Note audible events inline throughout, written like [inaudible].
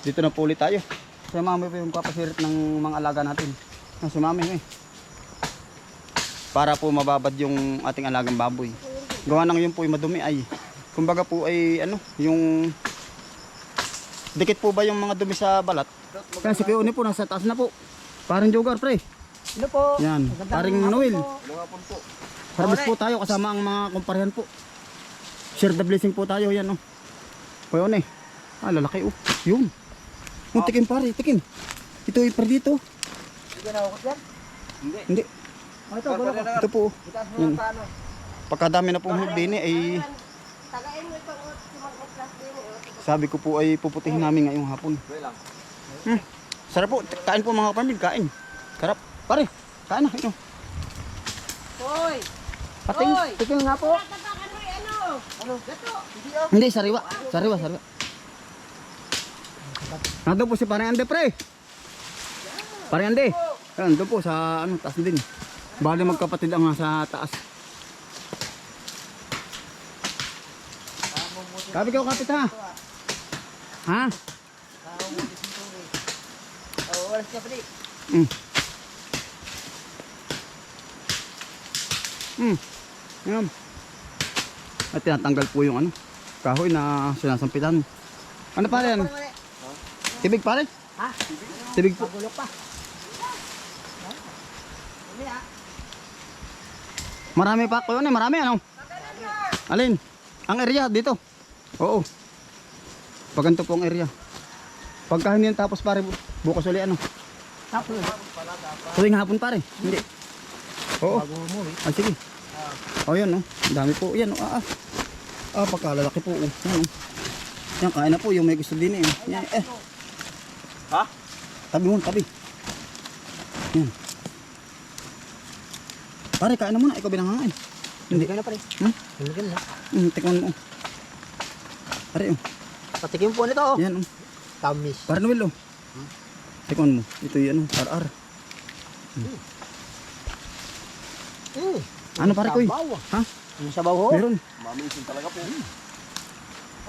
Dito na po ulit tayo. Si mami po yung kapasirit ng mga alaga natin. Ah, si mami eh. Para po mababad yung ating alagang baboy. Gawa nang yun po yung madumi ay. Kumbaga po ay ano, yung dikit po ba yung mga dumi sa balat? Kaya si Kuya po nasa taas na po. Parang jogar pre. Ano po? Yan, hapon Noel. Harvest po tayo kasama ang mga kumparehan po. Share the blessing po tayo yan oh. Kuya Uni. Ah, lalaki oh. Yun. Oh, tikim pare, tikim. Ito yung par dito. Hindi ka nakukot yan? Hindi. Oh, ito, gulo ko. Ito po. oh. Yan. paano. Pagkadami na po ng bini ay sumagot plus din eh. sabi ko po ay puputihin namin ngayong hapon. Hmm. Sarap po. Kain po mga kapamilya, kain. Sarap. Pare, kain na. Ino. Hoy! Pating. Hoy! Tikim nga po. Ano? Ano? Gato! Hindi, sariwa. Sariwa, sariwa. Nandun po si Parang Ande, pre. Parang Ande. Nandun po sa ano, taas din. Bali magkapatid ang nasa taas. Kapit ka, kapit ha. Ha? Oras ka pali. Mm. Mm. Yan. At tinatanggal po yung ano, kahoy na sinasampitan. Ano pa yan? Tibig pare? Ha? Tibig po. Magulo pa. Marami pa ko yun eh, marami ano? Alin? Ang area dito. Oo. Pag ganito po ang area. Pagka hindi yan tapos pare, bu- bukas ulit ano? Tapos, Tuwing hapon pare. Hindi. Oo. bago umuwi. Ah, sige. Oh, yan oh. Ang dami po. Yan oh. Ah, ah. Ah, pagkalalaki po. Oh. Yan oh. Yan, kain na po. Yung may gusto din eh. Yan, eh. Ha? Tabi mo, tabi. Yan. Pare, kain na muna. Ikaw binangangain. Hindi. Hindi ka na pare. Hmm? Hindi ka na. Hmm, tikman mo. Pare, oh. Patikim po nito oh. Yan oh. Tamis. Pare Noel oh. Tikman mo. Ito yung ano, ar-ar. Hmm. Ano pare ko eh? Ah. Ha? Yung sabaw ho. Meron. Mamisin talaga po.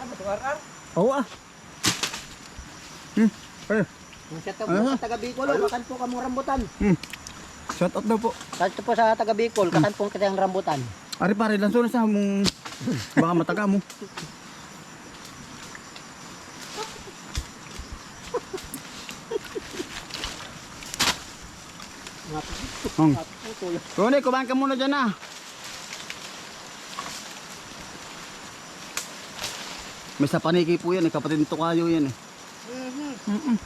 Ano to arar? Oo ah. Hmm. Pare. Yung sa Ano? taga taga Bicol, oh, kakan po kamong rambutan. Hmm. Shout out daw po. Kahit po sa taga Bicol, kakan po kita yung rambutan. Ari pare, lanso na sa mong baka mataga mo. Hong. puto. Kone, kumain ka muna dyan ah. May sa paniki po yan eh, kapatid nito kayo yan eh. Mm-mm.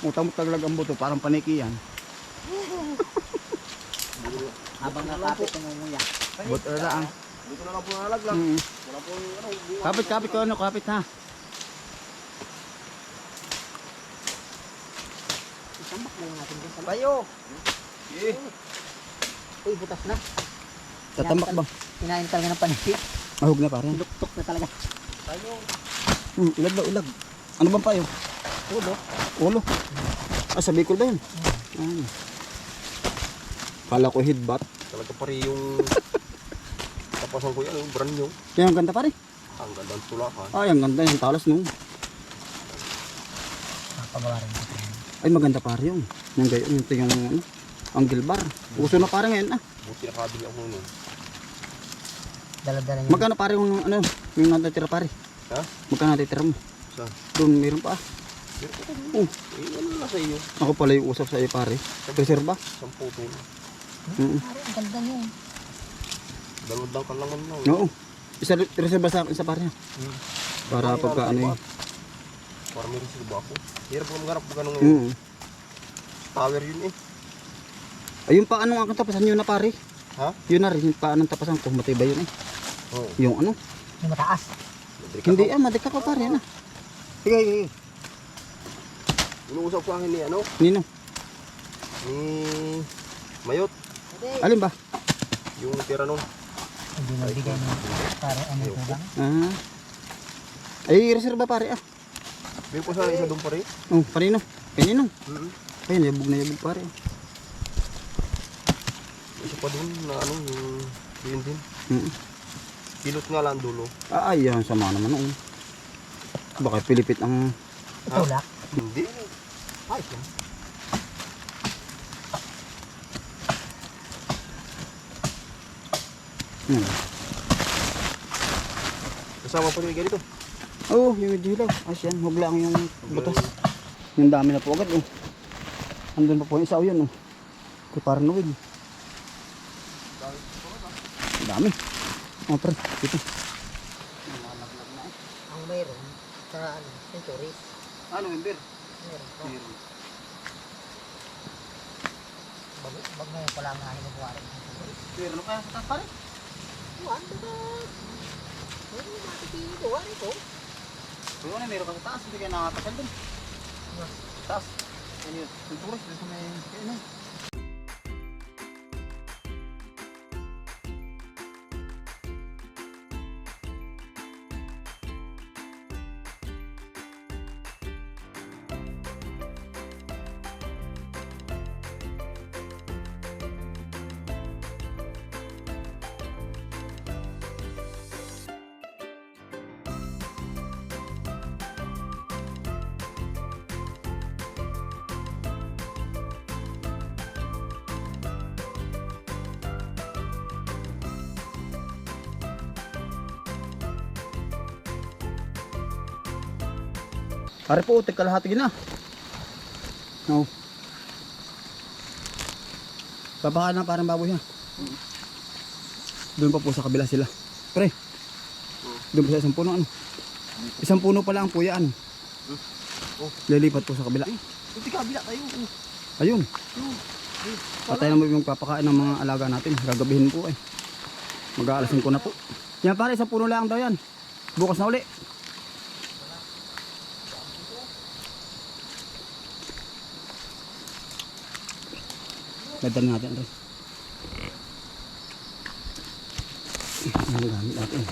Mutamot taglag ang buto, parang paniki yan. [laughs] Habang nakapit ng umuya. Buto na lang. Dito na lang po nalaglag. Mm. Wala po yung ano. Kapit, kapit ko ano, kapit ha. Isambak na lang natin dyan sa Tayo. Eh. Uy, butas na. Tatambak ba? Kinain talaga ng paniki. Mahog na pare. Luktok na talaga. Tayo. Hmm, ilag daw, ilag. Ano bang payo? Ulo. Ulo. Ah, sa Bicol ba yun? Ah. Kala ko headbutt. Talaga pare yung [laughs] tapasan ko yan. Yung brand new. Kaya ang ganda pare. Ang ganda ng tulakan. Ay, ang ganda yung talas no. Nakapagawa rin. Ay, maganda pare yun. Yung gayo, yung yung ano, ang gilbar. Uso na pare ngayon ah. Buti nakabili ako nun. Dala-dala niya. Magkano pare yung ano, yung natitira pare? Ha? Magkano natitira mo? Saan? Doon, meron pa. ah. Oh, Eh, ano na sa iyo? ako pala yung usap sa iyo pare. Reserva. Sampu to. Mm Ang ganda niya. eh. Dalawad lang ka lang man lang. Oo. Isa reserva sa akin sa pare. Hmm. Para pagka ano yun. Para may resibo ako. Hirap ko magarap pag ano ngayon. Mm. Power yun eh. Ayun pa anong aking tapasan yun na pare. Ha? Yun na rin, yung pa anong tapasan ko. Matibay yun eh. Oo. Yung ano. Yung mataas. Hindi ah, madika pa pare yan ah. Sige, sige. Inuusap ko ang ni ano? Nino, Ni Mayot. alin ba? Yung tira nun. Hindi na bigay mo. Para ano ito lang. Ah. Ay, reserva pare ah. Bigyan ko sana isa doon pare. Oh, panino? Kanino? Mm Ay, yabog na yabog pare. Isa pa doon na ano yung din din. Mm. Kilot nga lang dulo. Ah, ay, yan, sama naman oh. Baka pilipit ang... Tulak. Hindi. Ay, yan. Hmm. Kasama po ni ganito. Oo, oh, yung medyo hilaw. As yan, huwag lang yung butas. Yung dami na po agad oh. Andun pa po yung isa o yun oh. Kay parang nuwig. Ang dami. Oh, pre, dito. Ang mayroon sa ano, centuries. Ano, Ember? Meron to. Bag, bag na yung pala ang ng buwan. Ano kaya sa taas pare? Buwan, diba? Meron yung matitili buwan ito. Pero ano, meron ka sa taas, hindi kaya nakakasal dun. Taas. Ano yun? Yung turis, dun sa may... Ano? Pare po, tig kalahati na. No. Babaka na parang baboy ha. Doon pa po sa kabila sila. Pre. Doon po sa isang puno ano. Isang puno pala ang puya ano. Lilipat po sa kabila. Hindi kabila tayo. Ayun. Patay na mo yung papakain ng mga alaga natin. Gagabihin po eh. Mag-aalasin ko na po. Yan pare, isang puno lang daw yan. Bukas na uli. Dadan natin ito. Ano gamit natin?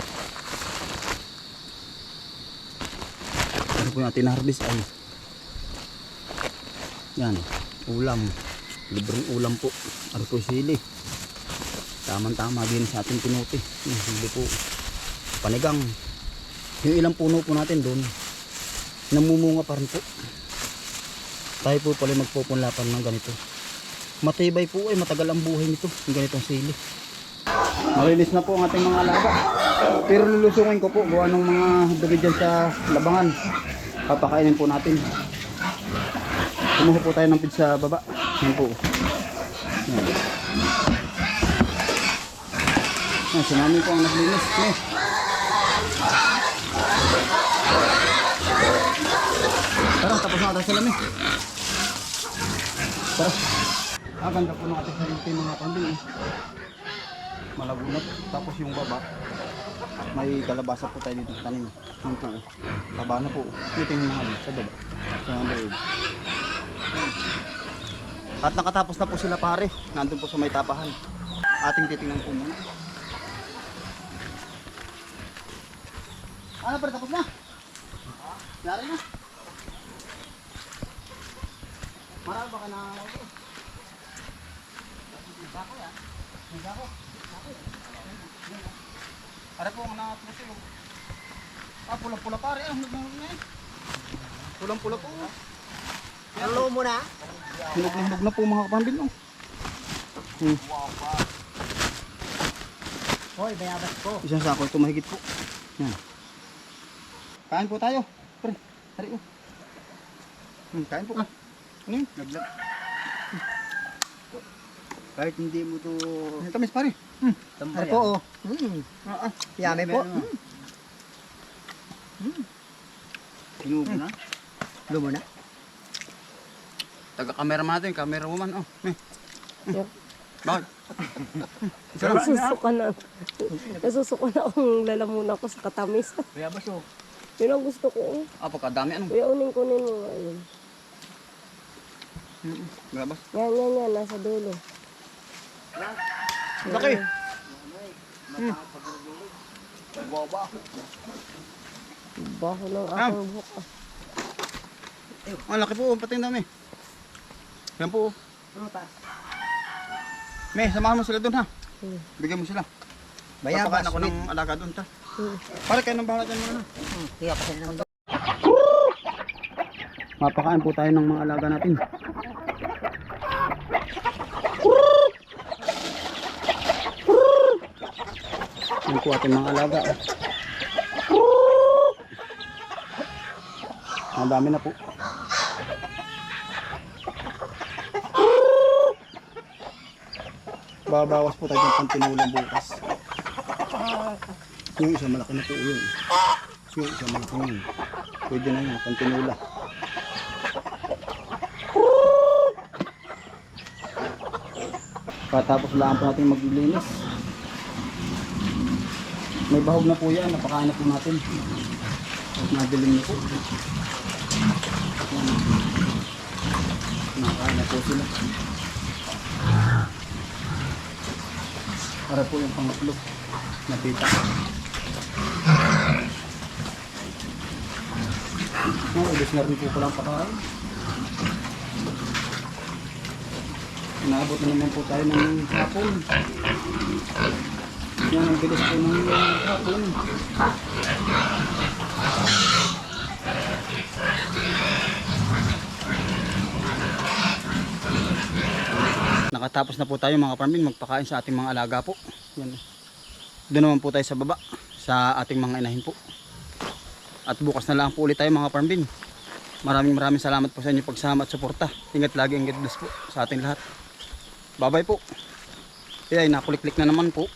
Ano po natin harvest ay yan, ulam. Libreng ulam po. Ano po sili. Tamang-tama din sa ating pinuti. Sili po. Panigang. Yung ilang puno po natin doon, namumunga pa rin po. Tayo po pala magpupunlapan ng ganito. Matibay po ay matagal ang buhay nito. Yung ganitong sili. Malinis na po ang ating mga alaga. Pero lulusungin ko po gawa ng mga dumi dyan sa labangan. Papakainin po natin. Kumuha po tayo ng pizza sa baba. Yan po. Yan. Yan, si mami po ang naglinis. Ne. Tara, tapos na tayo sa lami. Tara. Ah, ganda po ng ating sarili mga kambing. eh. Malagunat. Tapos yung baba, may kalabasa po tayo dito tanim. Yung po. Taba na po. Ito yung mga sa baba. Sa loob. At nakatapos na po sila pare. Nandun po sa may tapahan. Ating titingnan po muna. Ano pare, tapos na? Yari na? Marami ba ka na... Nagkako ya? Nagkako? Para po ang nakatuloy yung... Ah, pula-pula pare. Ah, na eh. Pulang-pula po. Hello mo na. Hinog na na po mga kapambin. Oh. Hmm. Hoy, bayabas ko. Isang sako ito mahigit po. Yan. Kain po tayo. Pre, tari oh. Hmm, kain po. Ano yun? Naglag. Kahit hindi mo to Ang tamis pare. Hmm. Ano po, oh. Mm. Ah, ah. Yummy po. Meron, ah. Inubo na. Lumo na. Taga-camera natin, camera woman. Oh. Eh. Bakit? Nasusuka na. Nasusuka na akong lalamunan ko sa katamis. Bayabas oh. Yun ang gusto ko. Ah, pagkadami ano? Kuya, unin kunin mo nga yun. Gabas. Yan, yan, yan. Nasa dulo. Laki. Baho ng Ah. aking buhok. ah. Ang laki po, pati ang dami. Yan po. May, samahan mo sila doon ha. Hmm. Bigyan mo sila. Bayabas, Papakaan ako ng alaga doon ta. Para kayo nang bahala dyan muna. Kaya pa sila naman doon. Mapakain po tayo ng mga alaga natin. Yan po ating mga alaga. Ang dami na po. Babawas po tayo ng pantinulang bukas. Yung isa malaki na po yun. Yung isa malaki yun. Pwede na yun, pantinula. Katapos lang po natin maglilinis. May bahog na po yan, napakain na po natin. At nadilim na po. Yan. Nakain na po sila. Para po yung pangatlo. Napita. Oh, ubos na rin po palang pakain. Inaabot na naman po tayo ng hapon. Yan ang bilis po ng hapon. Nakatapos na po tayo mga farmin magpakain sa ating mga alaga po. Yan. Doon naman po tayo sa baba sa ating mga inahin po. At bukas na lang po ulit tayo mga farmin. Maraming maraming salamat po sa inyo pagsama at suporta. Ingat lagi God bless po sa ating lahat. Bye bye po. Ay, nakuliklik na naman po.